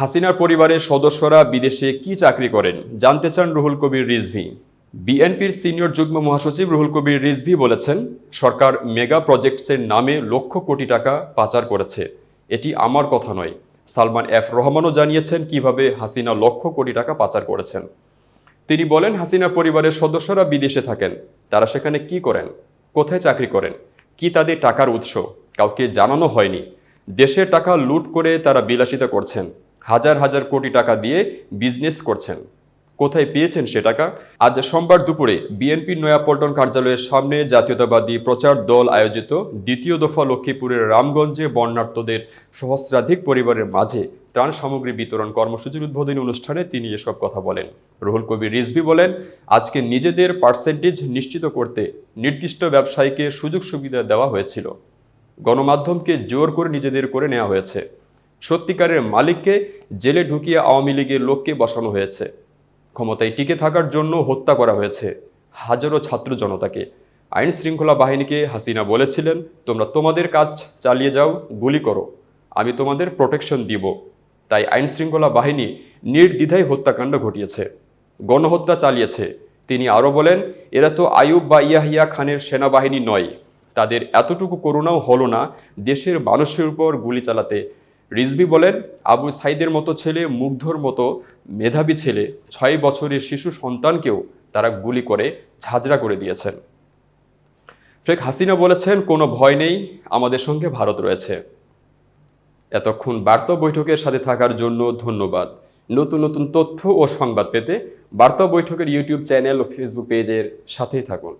হাসিনার পরিবারের সদস্যরা বিদেশে কি চাকরি করেন? জানতে চান রুহুল কবির রিজভি। বিএনপির সিনিয়র যুগ্ম মহাসচিব রুহুল কবির রিজভি বলেছেন, সরকার মেগা প্রজেক্টসের নামে লক্ষ কোটি টাকা পাচার করেছে। এটি আমার কথা নয়। সালমান এফ রহমানও জানিয়েছেন কীভাবে হাসিনা লক্ষ কোটি টাকা পাচার করেছেন। তিনি বলেন হাসিনার পরিবারের সদস্যরা বিদেশে থাকেন। তারা সেখানে কি করেন? কোথায় চাকরি করেন? কি তাদের টাকার উৎস? কাউকে জানানো হয়নি। দেশের টাকা লুট করে তারা বিলাসিতা করছেন। হাজার হাজার কোটি টাকা দিয়ে বিজনেস করছেন। কোথায় পেয়েছেন সে টাকা? আজ সোমবার দুপুরে বিএনপির নয়াপল্টন কার্যালয়ের সামনে জাতীয়তাবাদী প্রচার দল আয়োজিত দ্বিতীয় দফা লক্ষ্মীপুরের রামগঞ্জে বর্ণার্থদের সহস্রাধিক পরিবারের মাঝে ত্রাণ সামগ্রী বিতরণ কর্মসূচির উদ্বোধনী অনুষ্ঠানে তিনি এসব কথা বলেন। রুহুল কবির রিজভি বলেন, আজকে নিজেদের পার্সেন্টেজ নিশ্চিত করতে নির্দিষ্ট ব্যবসায়ীকে সুযোগ সুবিধা দেওয়া হয়েছিল। গণমাধ্যমকে জোর করে নিজেদের করে নেওয়া হয়েছে। সত্যিকারের মালিককে জেলে ঢুকিয়ে আওয়ামী লীগের লোককে বসানো হয়েছে। ক্ষমতায় টিকে থাকার জন্য হত্যা করা হয়েছে হাজারো ছাত্র জনতাকে। আইন শৃঙ্খলা বাহিনীকে হাসিনা বলেছিলেন, তোমরা তোমাদের কাজ চালিয়ে যাও, গুলি করো। আমি তোমাদের প্রোটেকশন দিব। তাই আইন শৃঙ্খলা বাহিনী নির্দ্বিধায় হত্যাকাণ্ড ঘটিয়েছে। গণহত্যা চালিয়েছে। তিনি আরও বলেন, এরা তো আয়ুব বা ইয়াহিয়া খানের সেনাবাহিনী নয়। তাদের এতটুকু করুণাও হলো না দেশের মানুষের উপর গুলি চালাতে। রিজভি বলেন, আবু সাইদের মতো ছেলে, মুগ্ধর মতো মেধাবী ছেলে, ছয় বছরের শিশু সন্তানকেও তারা গুলি করে, ঝাঁঝরা করে দিয়েছেন। শেখ হাসিনা বলেছেন, কোনো ভয় নেই, আমাদের সঙ্গে ভারত রয়েছে। এতক্ষণ বার্তা বৈঠকের সাথে থাকার জন্য ধন্যবাদ। নতুন নতুন তথ্য ও সংবাদ পেতে বার্তা বৈঠকের ইউটিউব চ্যানেল ও ফেসবুক পেজের সাথেই থাকুন।